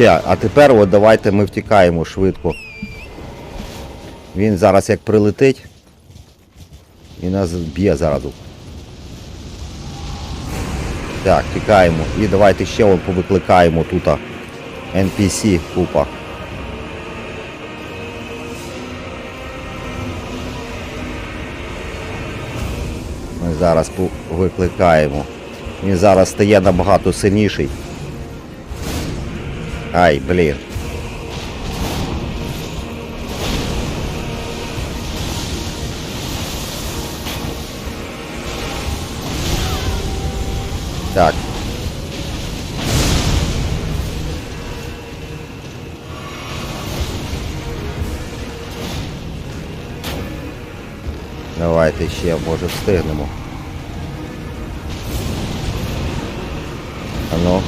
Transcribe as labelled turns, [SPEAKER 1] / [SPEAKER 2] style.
[SPEAKER 1] ще. А тепер от давайте ми втікаємо швидко. Він зараз як прилетить. І нас б'є зразу. Так, тікаємо. І давайте ще от повикликаємо тут. NPC купа. Ми зараз викликаємо. Він зараз стає набагато сильніший. Ай, блін. Так. Давайте ще, може, встигнемо. Ану.